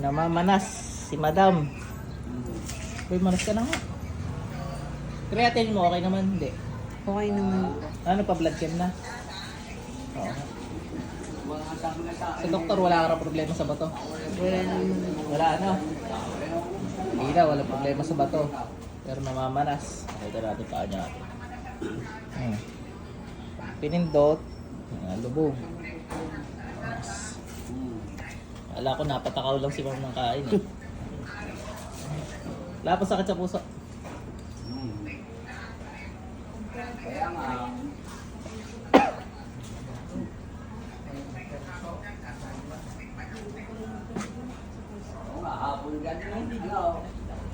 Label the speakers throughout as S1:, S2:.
S1: Namamanas si madam. Uy, manas ka na nga. Creatine mo, okay naman? Hindi.
S2: Okay naman.
S1: Ano pa, blood chem na? Oo. Sa doktor, wala ka na problema sa bato?
S2: Wala naman.
S1: Wala, ano? Hindi na, wala problema sa bato. Pero namamanas. Nakita natin pa niya. Hmm. Pinindot. Ah, lubog. Wala ko, napatakaw lang si ma'am ng kain eh. Wala pa sakit sa puso.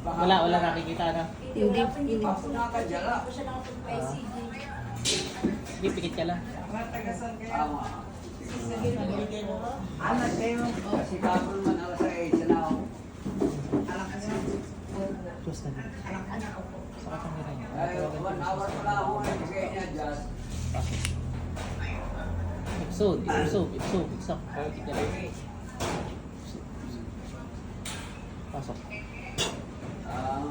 S1: Wala, wala nakikita na.
S2: Hindi, hindi.
S1: Ah. Sige, pikit ka lang.
S3: Anak kayo. Kasi kapon man ako sa age na ako.
S1: Close na din. Sa kamera niya.
S3: Ay, one hour pala ako ngayon sa kanya, Jazz.
S1: Pasok. Episode, episode, episode, episode. Pakikit ka lang. Pasok.
S3: Um,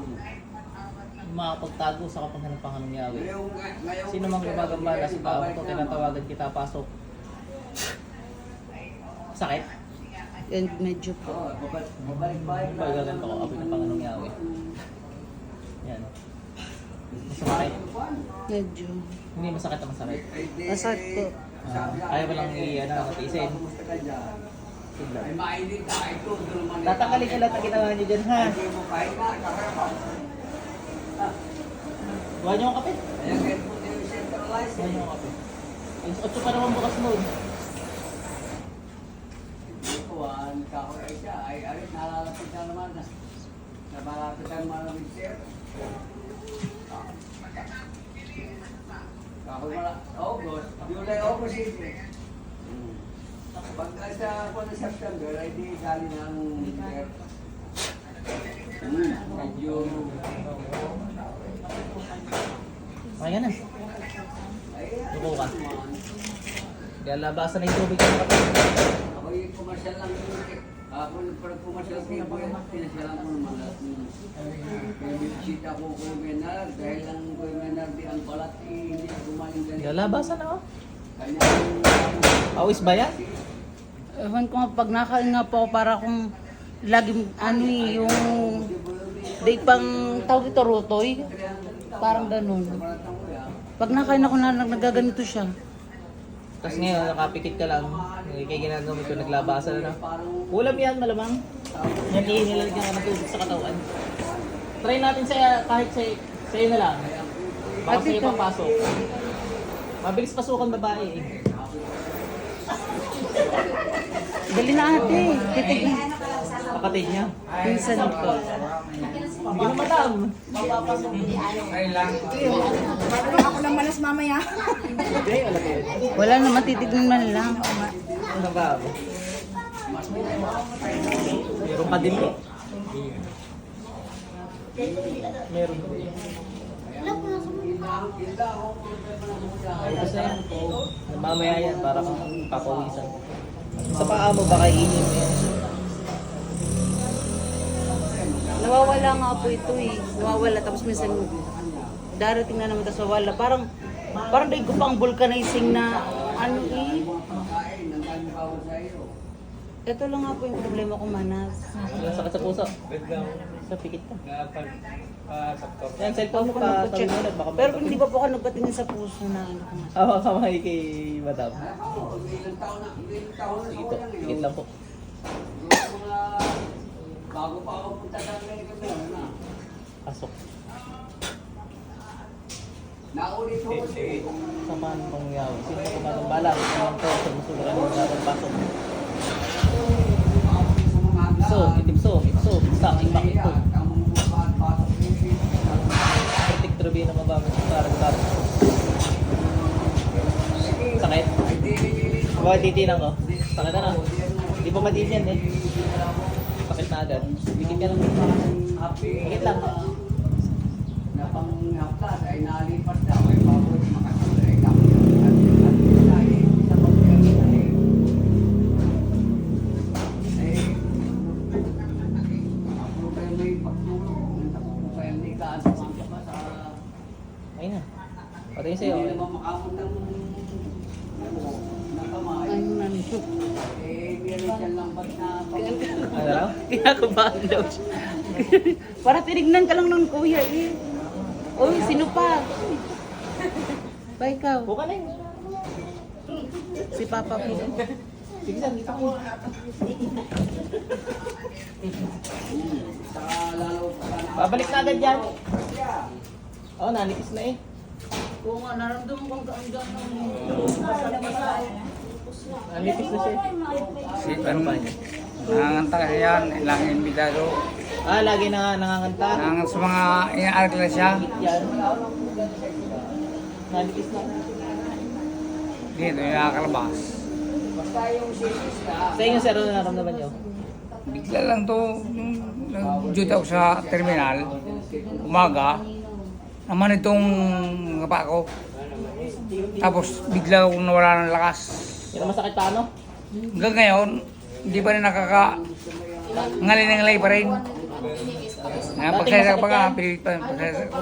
S1: Makapagtago sa kapanghanap ng Yahweh.
S3: ngayong, ngayong,
S1: Sino mang gumagambala sa tao ko, tinatawagan kita, pasok. Sakit?
S2: And medyo po.
S3: Oo, babalik, babalik-balik
S1: Ba, gaganto ko, apoy ng Panginoong Yahweh. Yan. Masakit.
S2: Medyo.
S1: Hindi masakit na masakit.
S2: Masakit po.
S1: Ah, kaya mo lang i- ano, matiisin.
S3: Kumusta ka dyan?
S1: Tignan.
S3: Ay, mainit ka. Ay, ito, doon naman.
S1: Tatanggalin ka lahat ng ginawa niyo dyan, ha? Gawa niyo ang kape. Gawa niyo ang kape. Alas 8 pa naman bukas noon.
S3: Kahoy ay siya. Ay, ay, nalalapit na naman. na- Namalapit na naman ng sir. Kahoy mala, August, July, August ito. Pagka sa kung September, ay di sali ng winter. Hmm, medyo
S1: Kaya na.
S3: ay,
S1: Tuko ka. Kaya labasan na yung tubig
S3: Ako yung commercial lang yun. Ako yung pag commercial ko yung boy, pinasyalan ko naman lahat. ng- Kaya binisita ko ko yung menar, dahil lang ko yung menar di ang balat, eh, hindi na gumaling ganito.
S1: Kaya labasan na oh.
S3: Kanya.
S1: Awis ba yan?
S2: Ewan ko nga, pag nakain nga po ako, para kung laging ano eh, yung day pang tawag ito, rotoy. Parang ganun. Pag nakain ako na nagaganito siya.
S1: Tapos ngayon, nakapikit ka lang. Kaya ginagawa ko, naglabasan na. Ulam yan, malamang. Yan inilalagyan ka ng tubig sa katawan. Try natin sa kahit sa sa'yo na lang. Baka sa'yo papasok. Mabilis pasukan babae eh.
S2: Dali na ate, titignan.
S1: Kapatid niya.
S2: Pinsan ko.
S1: Hindi madam.
S4: Ako lang malas mamaya.
S1: Wala
S2: naman, titignan man lang.
S1: Ano ba? Meron pa din eh. Meron pa din. Ay, yan. Mamaya yan, para kang papawisan. Sa paa mo, baka iinin mo yan.
S2: Nawawala nga po ito eh. Nawawala. Tapos minsan darating na naman tapos wawala. Parang parang daig ko pang vulcanizing na ano eh. Ito lang nga po yung problema ko manas.
S1: Sakit sa puso. Sa pikit ka. Yan, cellphone mo pa. Mo ulit, baka
S2: Pero hindi pa po ako nagpatingin sa puso na ano ko na.
S1: Hawa kamay kay madam.
S3: Ako eh.
S1: pikit lang po.
S3: Bago pa ako punta sa Amerika meron na.
S1: Pasok.
S3: Naulit ko kasi.
S1: Samahan mong yaw. Sino ko magambala? Sino ang to? Sa gusto ka ng gawang pasok. So, itipso, itipso, sa aking bakit ko. Kritik trabi na mabago sa parang parang. Sakit? Bakit titinan ko? Sakit na na. Hindi pa matin yan eh. Sakit na agad. Bigit ka lang. Sakit lang.
S3: Na pang haplas ay nalipas na. May pag-
S1: Ano raw?
S2: Kinakabahan daw siya. Para tinignan ka lang ng kuya eh. Uy, sino pa? Ba ikaw?
S1: Buka na yun.
S2: Si Papa po.
S1: Sige saan, dito ko.
S3: Na.
S1: Babalik na agad yan. Oo, oh, nanikis na eh.
S2: Oo nga, naramdaman kong gaan-gaan ng
S1: Nanikis na siya.
S5: Si ano ba niya? Nanganganta kasi yan, ilang imbitado.
S1: Ah, lagi na nga nanganganta.
S5: Nangangat sa mga inaaral siya.
S1: Yan. Nanikis na.
S5: Dito, yung nakakalabas.
S3: Basta yung sisis na.
S1: Sa inyo, sir, ano naramdaman nyo?
S5: Bigla lang to, nung nag-duty ako sa terminal, umaga, naman itong kapa ko. Tapos bigla akong nawala ng lakas.
S1: Yan ang masakit pa ano?
S5: Hanggang ngayon, hindi pa rin nakaka... Ngalinangalay pa rin. Nga, pagsaya pa nga, pilit pa pagsaya ko.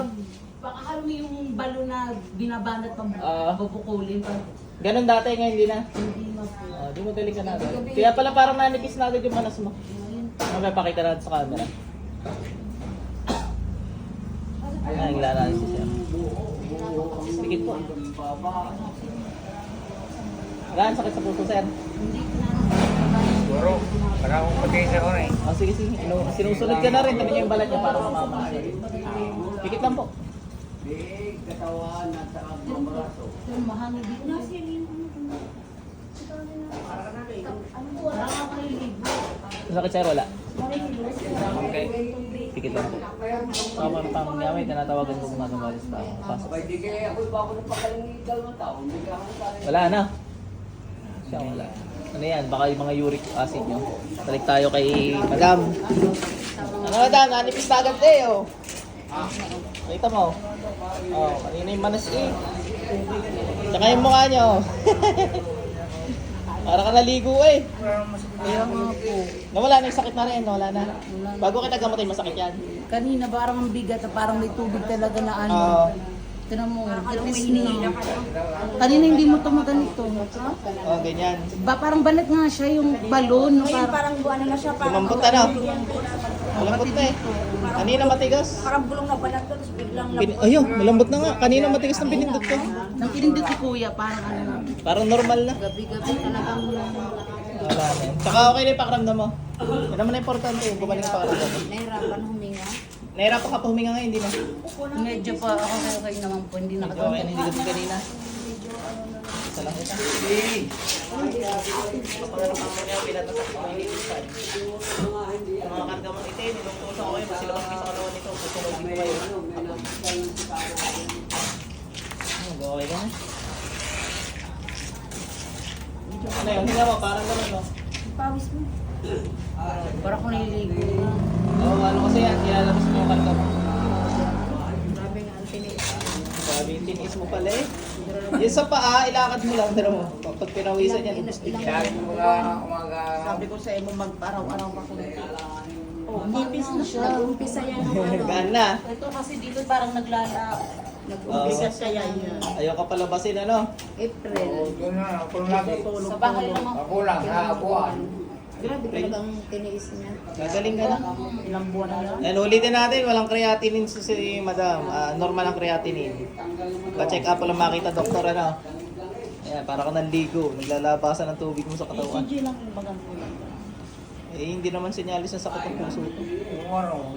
S2: Pakahalo yung balo na binabanat pang
S1: Ah.
S2: pupukulin pa.
S1: Ganun dati, ngayon hindi na.
S2: Hindi ma
S1: Oh, di mo galing ka na agad. Kaya pala parang nanikis na agad yung manas mo. Mamaya pakita natin sa camera. Ay, nagla-analysis siya. Sikit po. Gaan, sakit sa puso, sir.
S5: Siguro, para akong patingin sa na eh.
S1: Oh, sige, sige. Inu- sinusunod ka na rin. Tabi niyo yung balat niya para mamama siya. Pikit lang po.
S3: Big katawan at saka mga braso.
S2: Yung mahangin dito. Parang ako naliligo.
S1: Masakit, sir, wala.
S5: Okay.
S1: Pikit lang po. Tama na tamang gamit. Tinatawagan ko mga gumalis pa. Pasok.
S3: Abay, di kaya ako ba ako ng ka ako pala.
S1: Wala na. Siya wala. Ano yan? Baka yung mga uric acid nyo. Balik tayo kay Madam. Ano Madam? Nanipis na agad eh oh. Nakita mo? Oh, kanina yung manas eh. Tsaka yung mukha nyo. Para ka naligo eh.
S2: Kaya nga po.
S1: Nawala na yung sakit na rin. Nawala na. Bago kita gamutin, masakit yan.
S2: Kanina parang ang bigat at parang may tubig talaga na ano.
S1: Oo.
S2: Tinan mo, tipis na. Kanina hindi mo tumaganito.
S1: oh, ganyan.
S2: Ba, parang banat nga siya yung balon. No,
S4: Ngayon
S2: parang,
S4: parang ano na siya, parang
S1: Lumambot na no? Malambot na eh. Kanina matigas.
S4: parang bulong na balat ko, tapos biglang
S1: Bin- Ayun, malambot na nga. Kanina matigas ng pinindot ko.
S2: nang kinindot si kuya, parang ano,
S1: Parang normal na.
S2: gabi-gabi talagang
S1: Wala na. yun. Tsaka okay na yung pakiramdam mo. Yan naman ang importante yung gumaling yung pakiramdam mo.
S4: nahirapan huminga.
S1: Nahirapan ka pa huminga ngayon, hindi na.
S2: medyo pa ako kayo kayo naman po, hindi
S1: Okay, okay, hindi
S2: nakatulog.
S1: ko kanina. Isa lang kita. Pakiramdam mo niya, pinatasak mo yung ilisan. Yung mga karga mong itin, nilungtusan ko kayo, masilabas kayo sa katawan nito. Susunod din ko kayo.
S3: Ano,
S1: Okay ka na. Ano yun? Hindi mo, parang gano'n, no?
S4: Pawis mo.
S2: Parang ako naliligo.
S1: Oo, ano kasi yan, ilalabas mo yung karga mo.
S4: Grabe nga ang tinis.
S1: Sabi, tinis mo pala eh. Yung sa paa, ilakad mo lang. Pero pag pinawisan yan, yan.
S5: Lagi mga umaga,
S2: ko sa imo mag-araw-araw ako.
S4: Oh, nipis na siya. Nag-umpisa yan.
S1: Gaan na.
S2: Ito kasi dito parang naglala.
S1: Nag-umpisa
S2: siya yan.
S1: Ayaw ka palabasin, ano?
S4: April.
S5: doon na, ako lagi.
S2: Sa bahay lang ako.
S5: Ako lang, sa
S4: Grabe talagang tiniis niya.
S1: Gagaling ka na.
S2: Ilang buwan na lang.
S1: Yan, ulitin natin. Walang creatinine si, si madam. Ah, normal ang creatinine. Pa-check up lang makita, doktor, ano? Ayan, para ka nanligo. Naglalabasan ng tubig mo sa katawan.
S2: ECG lang yung bagang
S1: Eh, hindi naman sinyalis na sakit ang puso ko.
S5: Ano,